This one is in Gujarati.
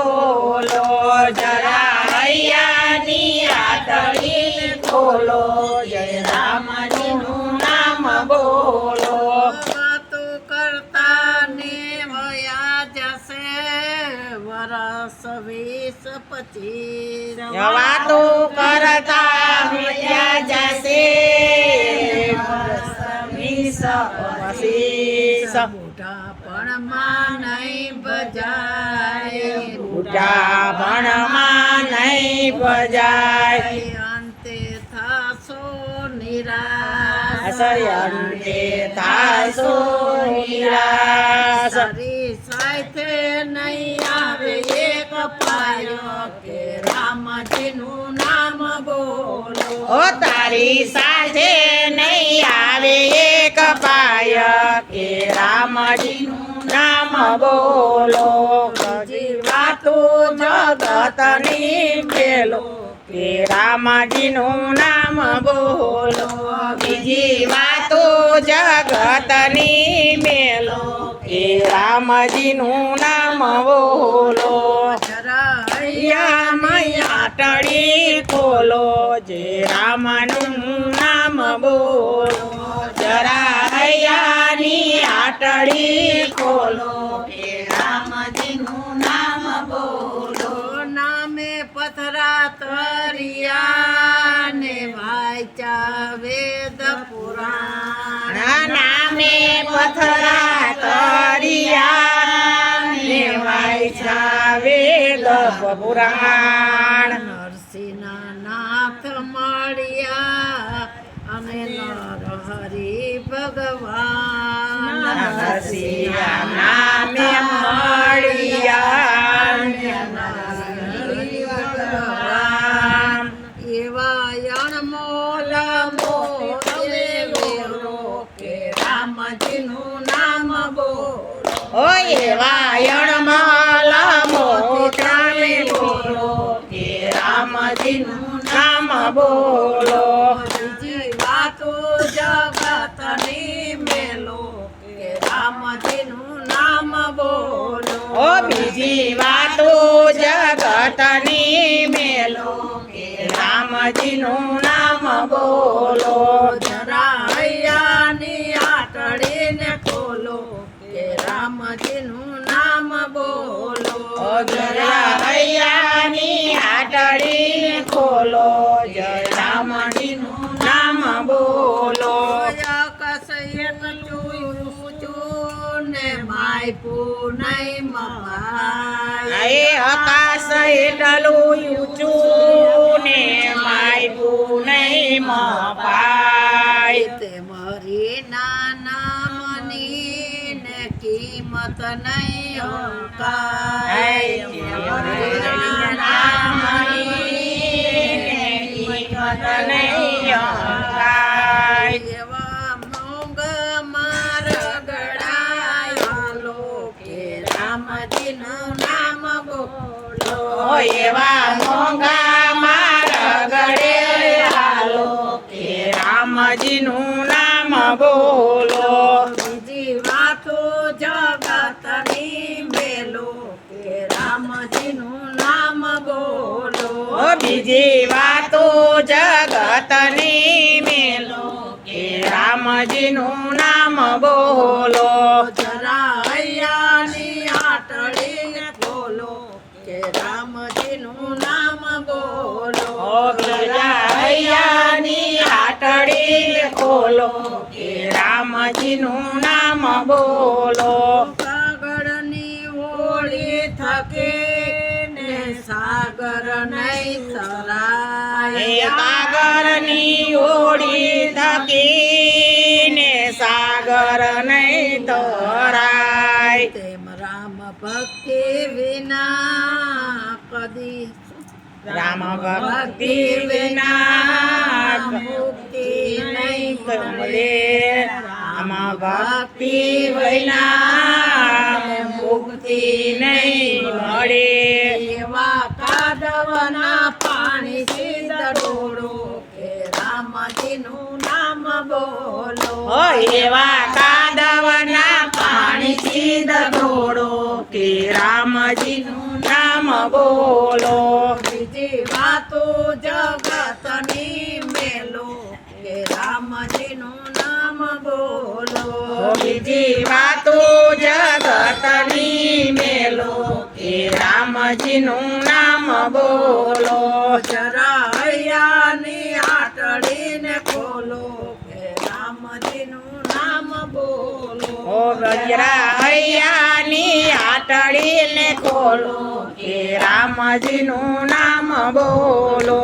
બોલો જરાયાની આતળી ખોલો જય રામજીનું નામ બોલો. વાતો કરતા ને વયા જશે વરસ વીસ પચીસ. વાતો કરતા મીઠ્યા જશે વીસ પચીસ. બુઢા પણ માં નહીં બજાય ભણમાં નહીં બજાય અંતે થાસો નિરાશ. અંતે થાશો નિરાશ. તારી સાથે નહીં આવે એક પાયો કે રામજીનું નામ બોલો. ઓ તારી સાથે નહીં આવે કે રામજીનું નામ બોલો બધી વાતો જગતની પેલો કે રામજીનું નામ બોલો, બીજી વાતો જગતની મેલો. કે રામજીનું નામ બોલો મૈયા ટળી ખોલો. જે રામનું નામ બોલો જરા હૈયાની આટડી ખોલો કે રામજીનું નામ બોલો. નામે પથરા તરિયા ને વાંચા વેદ પુરાણ. ના નામે પથરા તરિયા ને વાંચ્યા વેદ પુરાણ. નરસિંહ નાથ મળ્યા અને નર હરિ ભગવાન. નરસિંહ નામે મળ્યા. એવા અણમોલ મોરે કે રામજીનું નામ બોલો રામજીનું નામ બોલો. ઓ બીજી વાતો જગતની મેલો કે રામજીનું નામ બોલો. જરા હૈયાની આટડીને ખોલો કે રામજીનું નામ બોલો. ઓ જરા હૈયાની આટડી ખોલો એ આકાશ એટલું ઊંચું ને માયપું નહીં મપાય. તે મરી નાનામની ને કિંમત નહીં એવા એવા મોંઘા મારા ગળે હાલો કે રામજીનું નામ બોલો. બીજી વાતો જગતની મેલો કે રામજીનું નામ બોલો. બીજી વાતો જગતની મેલો કે રામજીનું નામ બોલો. ખોલો કે રામજીનું નામ બોલો. સાગરની હોળી થકે ને સાગર નહીં એ તરાય હોળી ઓળી થકીને સાગર નહીં તરાય તેમ રામ ભક્તિ વિના કદી રામ ભક્તિ વિના મુક્તિ નહીં કમલે. રામ ભક્તિ વિના મુક્તિ નહીં મળે. એવા કાદવના પાણી સીધ ડોળો કે રામજીનું નામ બોલો. એવા કાદવના પાણી સિદ્ધોડો કે રામજીનું નામ બોલો. વાતો જગતની મેલો કે રામજીનું નામ બોલો. બીજી વાતો જગતની મેલો કે રામજીનું નામ બોલો. જરા રામજીનું નામ બોલો. ઓ ગજરા ખોલો. રામજીનું નામ બોલો.